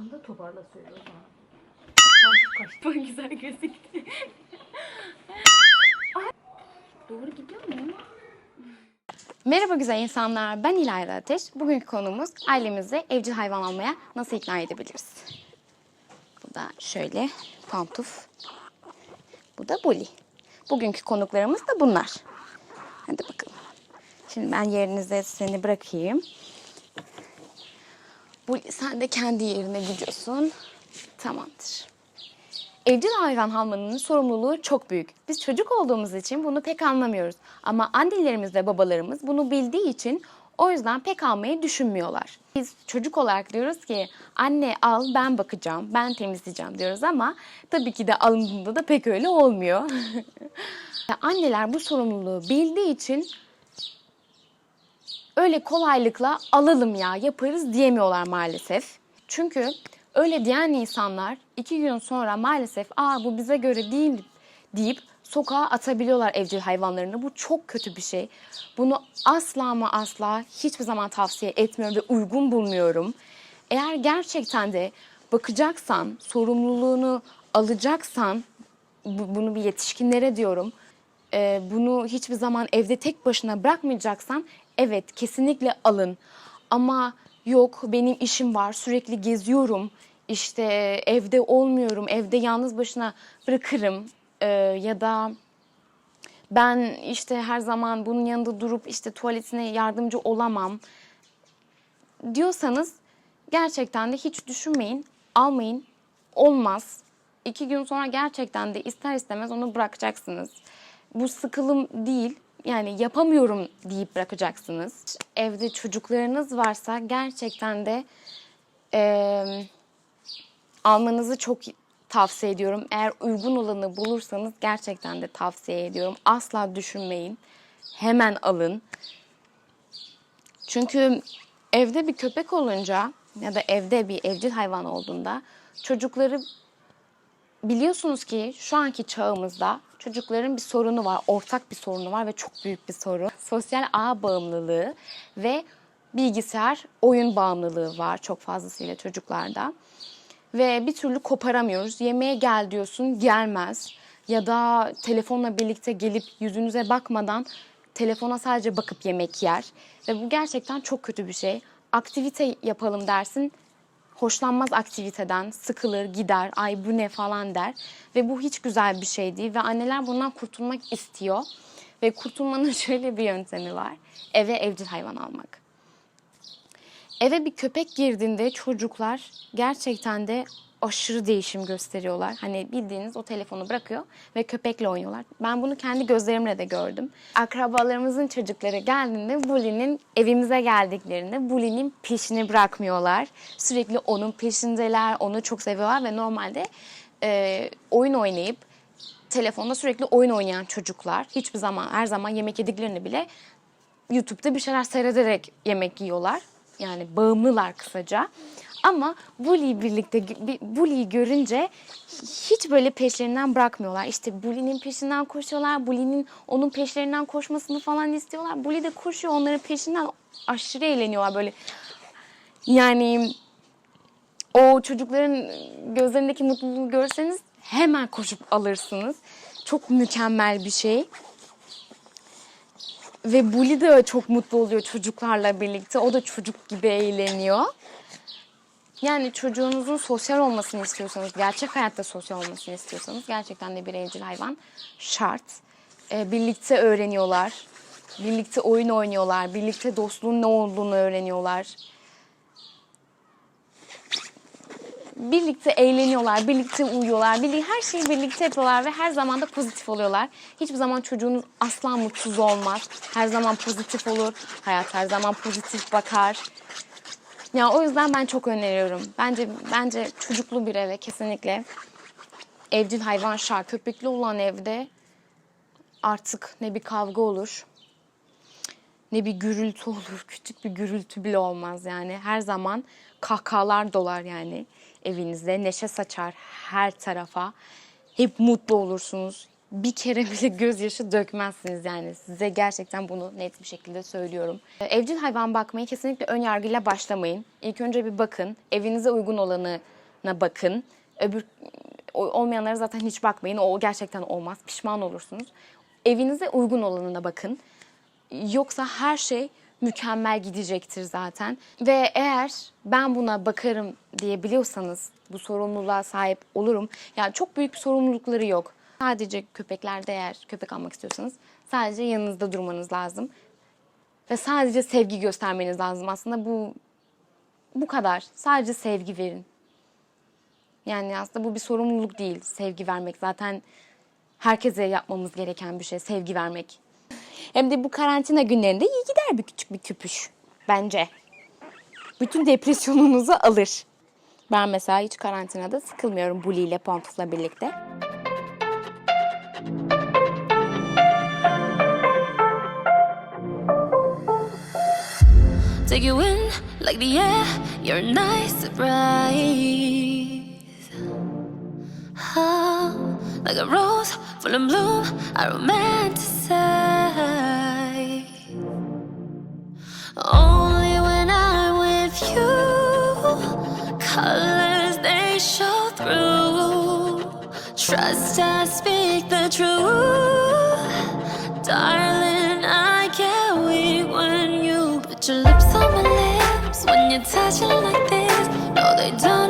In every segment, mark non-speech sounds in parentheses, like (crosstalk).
Bana da toparla söyle o zaman. Tam kaç Bu güzel gözüktü. doğru gidiyor mu? Merhaba güzel insanlar. Ben İlayda Ateş. Bugünkü konumuz ailemizi evcil hayvan almaya nasıl ikna edebiliriz? Bu da şöyle pantuf. Bu da Bully. Bugünkü konuklarımız da bunlar. Hadi bakalım. Şimdi ben yerinize seni bırakayım. Bully sen de kendi yerine gidiyorsun. Tamamdır. Evcil hayvan almanın sorumluluğu çok büyük. Biz çocuk olduğumuz için bunu pek anlamıyoruz. Ama annelerimiz ve babalarımız bunu bildiği için o yüzden pek almayı düşünmüyorlar. Biz çocuk olarak diyoruz ki anne al ben bakacağım, ben temizleyeceğim diyoruz ama tabii ki de alındığında da pek öyle olmuyor. (laughs) Anneler bu sorumluluğu bildiği için öyle kolaylıkla alalım ya yaparız diyemiyorlar maalesef. Çünkü öyle diyen insanlar iki gün sonra maalesef aa bu bize göre değil deyip sokağa atabiliyorlar evcil hayvanlarını. Bu çok kötü bir şey. Bunu asla ama asla hiçbir zaman tavsiye etmiyorum ve uygun bulmuyorum. Eğer gerçekten de bakacaksan, sorumluluğunu alacaksan, bu- bunu bir yetişkinlere diyorum, e, bunu hiçbir zaman evde tek başına bırakmayacaksan evet kesinlikle alın. Ama yok benim işim var sürekli geziyorum işte evde olmuyorum evde yalnız başına bırakırım e, ya da ben işte her zaman bunun yanında durup işte tuvaletine yardımcı olamam diyorsanız gerçekten de hiç düşünmeyin, almayın. Olmaz. İki gün sonra gerçekten de ister istemez onu bırakacaksınız. Bu sıkılım değil. Yani yapamıyorum deyip bırakacaksınız. Evde çocuklarınız varsa gerçekten de eee, almanızı çok tavsiye ediyorum. Eğer uygun olanı bulursanız gerçekten de tavsiye ediyorum. Asla düşünmeyin. Hemen alın. Çünkü evde bir köpek olunca ya da evde bir evcil hayvan olduğunda çocukları biliyorsunuz ki şu anki çağımızda çocukların bir sorunu var, ortak bir sorunu var ve çok büyük bir sorun. Sosyal ağ bağımlılığı ve bilgisayar oyun bağımlılığı var çok fazlasıyla çocuklarda. Ve bir türlü koparamıyoruz. Yemeğe gel diyorsun, gelmez. Ya da telefonla birlikte gelip yüzünüze bakmadan telefona sadece bakıp yemek yer. Ve bu gerçekten çok kötü bir şey. Aktivite yapalım dersin, hoşlanmaz aktiviteden, sıkılır, gider, ay bu ne falan der. Ve bu hiç güzel bir şey değil ve anneler bundan kurtulmak istiyor. Ve kurtulmanın (laughs) şöyle bir yöntemi var. Eve evcil hayvan almak. Eve bir köpek girdiğinde çocuklar gerçekten de aşırı değişim gösteriyorlar. Hani bildiğiniz o telefonu bırakıyor ve köpekle oynuyorlar. Ben bunu kendi gözlerimle de gördüm. Akrabalarımızın çocukları geldiğinde Bully'nin evimize geldiklerinde Bully'nin peşini bırakmıyorlar. Sürekli onun peşindeler, onu çok seviyorlar ve normalde e, oyun oynayıp telefonda sürekli oyun oynayan çocuklar hiçbir zaman her zaman yemek yediklerini bile YouTube'da bir şeyler seyrederek yemek yiyorlar. Yani bağımlılar kısaca. Ama Bully'yi birlikte Bully'yi görünce hiç böyle peşlerinden bırakmıyorlar. İşte Bully'nin peşinden koşuyorlar. Bully'nin onun peşlerinden koşmasını falan istiyorlar. Bully de koşuyor onların peşinden aşırı eğleniyorlar böyle. Yani o çocukların gözlerindeki mutluluğu görseniz hemen koşup alırsınız. Çok mükemmel bir şey. Ve Bully de çok mutlu oluyor çocuklarla birlikte. O da çocuk gibi eğleniyor. Yani çocuğunuzun sosyal olmasını istiyorsanız, gerçek hayatta sosyal olmasını istiyorsanız gerçekten de bir evcil hayvan şart. Ee, birlikte öğreniyorlar. Birlikte oyun oynuyorlar. Birlikte dostluğun ne olduğunu öğreniyorlar. Birlikte eğleniyorlar, birlikte uyuyorlar, birlikte her şeyi birlikte yapıyorlar ve her zaman da pozitif oluyorlar. Hiçbir zaman çocuğunuz asla mutsuz olmaz. Her zaman pozitif olur. Hayat her zaman pozitif bakar. Ya o yüzden ben çok öneriyorum. Bence bence çocuklu bir eve kesinlikle evcil hayvan şart. Köpekli olan evde artık ne bir kavga olur ne bir gürültü olur. Küçük bir gürültü bile olmaz yani. Her zaman kahkahalar dolar yani evinizde. Neşe saçar her tarafa. Hep mutlu olursunuz. bir kere bile (laughs) gözyaşı dökmezsiniz yani. Size gerçekten bunu net bir şekilde söylüyorum. Ee, Evcil hayvan bakmayı kesinlikle ön yargıyla başlamayın. İlk önce bir bakın. Evinize uygun olanına bakın. Öbür olmayanlara zaten hiç bakmayın. O gerçekten olmaz. Pişman olursunuz. Evinize uygun olanına bakın. Yoksa her şey mükemmel gidecektir zaten. Ve eğer ben buna bakarım diye biliyorsanız bu sorumluluğa sahip olurum. Yani çok büyük bir sorumlulukları yok. Sadece köpeklerde eğer köpek almak istiyorsanız sadece yanınızda durmanız lazım. Ve sadece sevgi göstermeniz lazım. Aslında bu bu kadar. Sadece sevgi verin. Yani aslında bu bir sorumluluk değil. Sevgi vermek zaten herkese yapmamız gereken bir şey. Sevgi vermek. Hem de bu karantina günlerinde iyi gider bir küçük bir küpüş. Bence. Bütün depresyonunuzu alır. Ben mesela hiç karantinada sıkılmıyorum Bully ile Pontuf'la birlikte. Take you in like the air, you're nice to breathe. Oh, like a rose full of bloom, I romanticize. Colors they show through. Trust I speak the truth. Darling, I get weak when you put your lips on my lips. When you're touching like this, no, they don't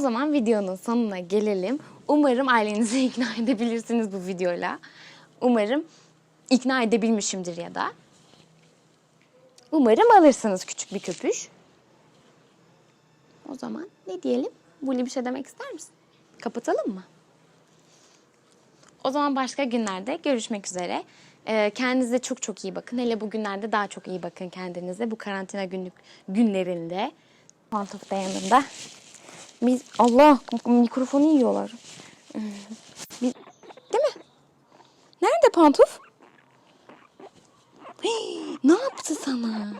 O zaman videonun sonuna gelelim. Umarım ailenizi (laughs) ikna edebilirsiniz bu videoyla. Umarım ikna edebilmişimdir ya da. Umarım alırsınız küçük bir köpüş. O zaman ne diyelim? Bully bir şey demek ister misin? Kapatalım mı? O zaman başka günlerde görüşmek üzere. Ee, kendinize çok çok iyi bakın. Hele bu günlerde daha çok iyi bakın kendinize. Bu karantina günlük günlerinde. Pantof da yanında. Biz Allah mikrofonu yiyorlar. Biz, değil mi? Nerede Pantof? Hii, ne yaptı sana?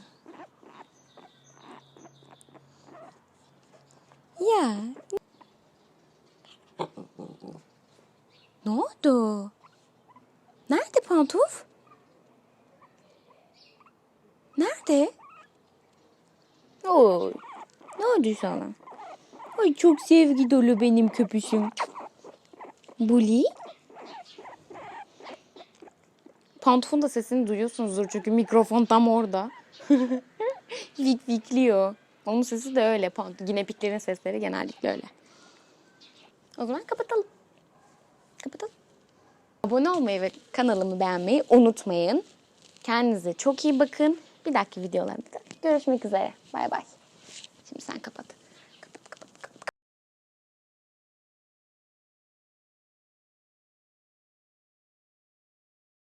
Ya. Ne oldu? Nerede Pantuf? Nerede? Oy. Ne oldu sana? Ay çok sevgi dolu benim köpüşüm. Bully? Pantuf'un da sesini duyuyorsunuzdur çünkü mikrofon tam orada. (laughs) Vik vikliyor. Onun sesi de öyle. Ginepiklerin sesleri genellikle öyle. O zaman kapatalım. Kapatalım. Abone olmayı ve kanalımı beğenmeyi unutmayın. Kendinize çok iyi bakın. Bir dahaki videolarda görüşmek üzere. Bay bay. Şimdi sen kapat.